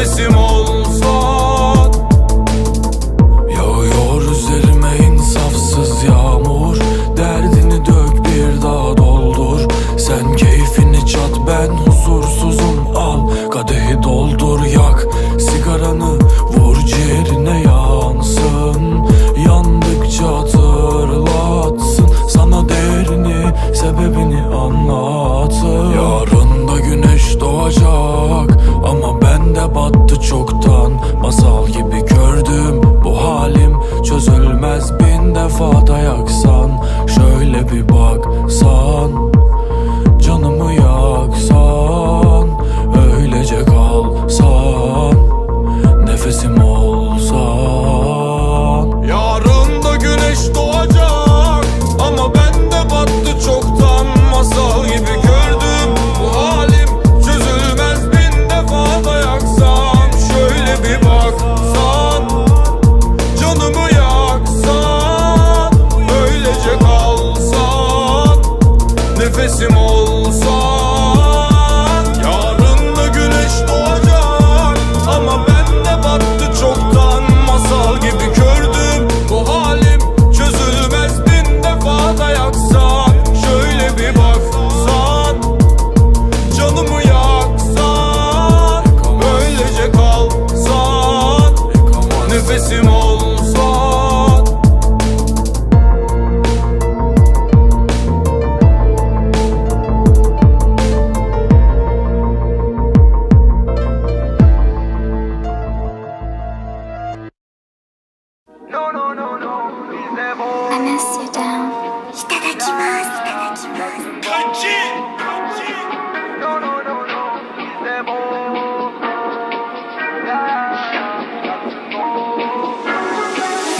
nefesim o Canımı yaksan Öylece kalsan Nefesim olsan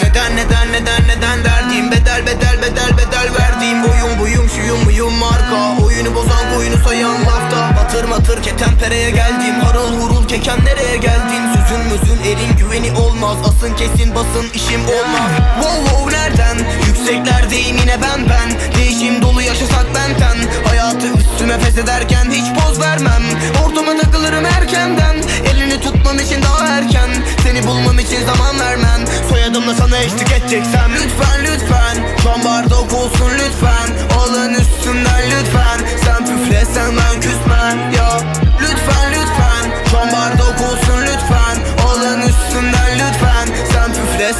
Neden neden neden neden derdim? Bedel bedel bedel bedel verdiğim Boyum buyum şuyum buyum marka. Oyunu bozan koyunu sayan lafta. Batır matır ketenpereye geldim. Harıl hurul keken nereye geldin Sözün mözün elin güveni olmaz. Asın kesin basın işim olmaz. Wow wow nereden? Yükseklerdeyim yine ben ben. Değişim dolu yaşasak benten Hayatı üstüme feshederken hiç poz vermem. Ortama takılırım erkenden. Elini tutmam için daha erken. Seni bulmam için zaman vermem. Soyadımla sana eşlik edeceksem Lütfen lütfen. An bardak olsun lütfen. Alın üstümden lütfen. Sen püflesen ben küsmem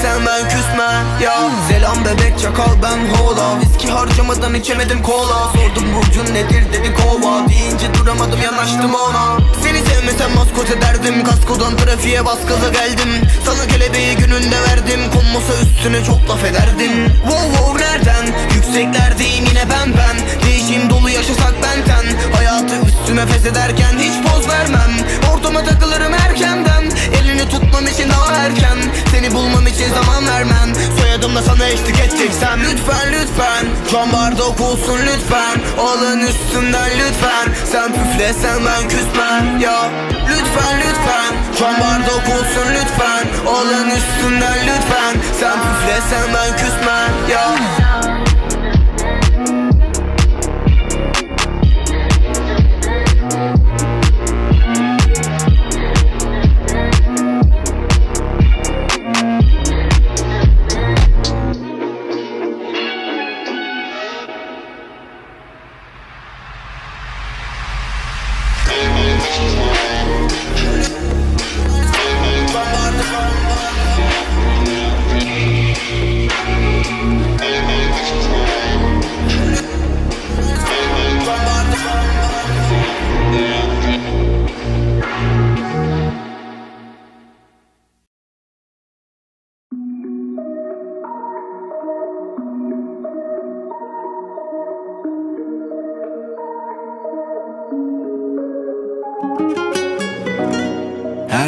Sen ben küsmem ya. Selam bebek çakal ben hola. Viski harcamadan içemedim kola. Sordum burcun nedir dedi kova. Deyince duramadım yanaştım ona. Seni sevmesem maskot ederdim Kaskodan trafiğe bas geldim. Sana kelebeği gününde verdim. Konmasa üstüne çok laf ederdim. Wow wow nereden? Yükseklerdeyim yine ben ben. Değişim dolu yaşasak benten Hayatı üstüme feshederken hiç poz vermem. Ortama takılırım erkenden. Elini tutmam için daha erken. Seni bulmam için zaman vermem. Soyadımla sana eşlik edeceksem Lütfen lütfen. Can bardak olsun lütfen. Alın üstümden lütfen. Sen püflesen ben küsmem ya. Lütfen lütfen. Can bardak olsun lütfen. Alın üstümden lütfen. Sen püflesen ben küsmem ya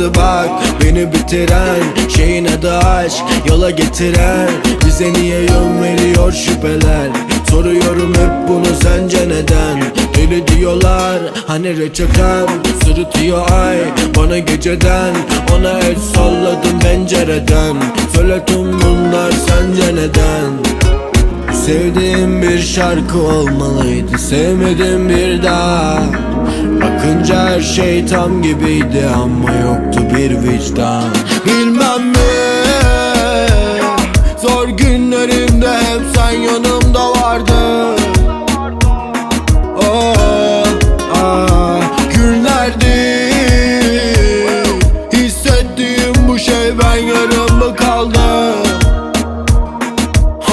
Yaramadı bak beni bitiren Şeyin adı aşk yola getiren. Bize niye yön veriyor şüpheler? Soruyorum hep bunu sence neden? Deli diyorlar hani reçeten Sırıtıyor ay bana geceden. Ona el salladım pencereden. Söyle tüm bunlar sence neden? Sevdiğim bir şarkı olmalıydı Sevmedim bir daha Bakınca her şey tam gibiydi Ama yoktu bir vicdan. Bilmem mi Zor günlerimde hep sen yanımda vardın. Oh, ah, günlerdi Hissettiğim bu şey ben yarım mı kaldı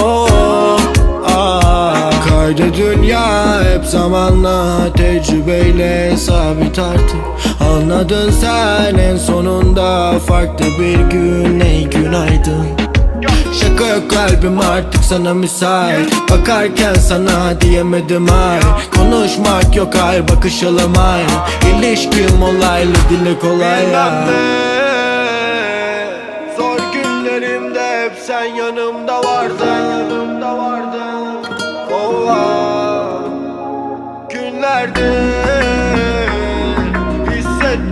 Oh, ah, Kaydı dünya hep zamanla Tecrübeyle sabit artık. Anladın sen en sonunda Farklı bir gün. Ey günaydın. Şaka yok kalbim artık sana müsait. Bakarken sana diyemedim ay. Konuşmak yok hayır bakışalım hayır İlişkim olaylı dile kolay ya Zor günlerimde hep sen yanımda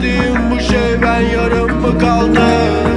Hissettiğim bu şey ben yarım mı kaldım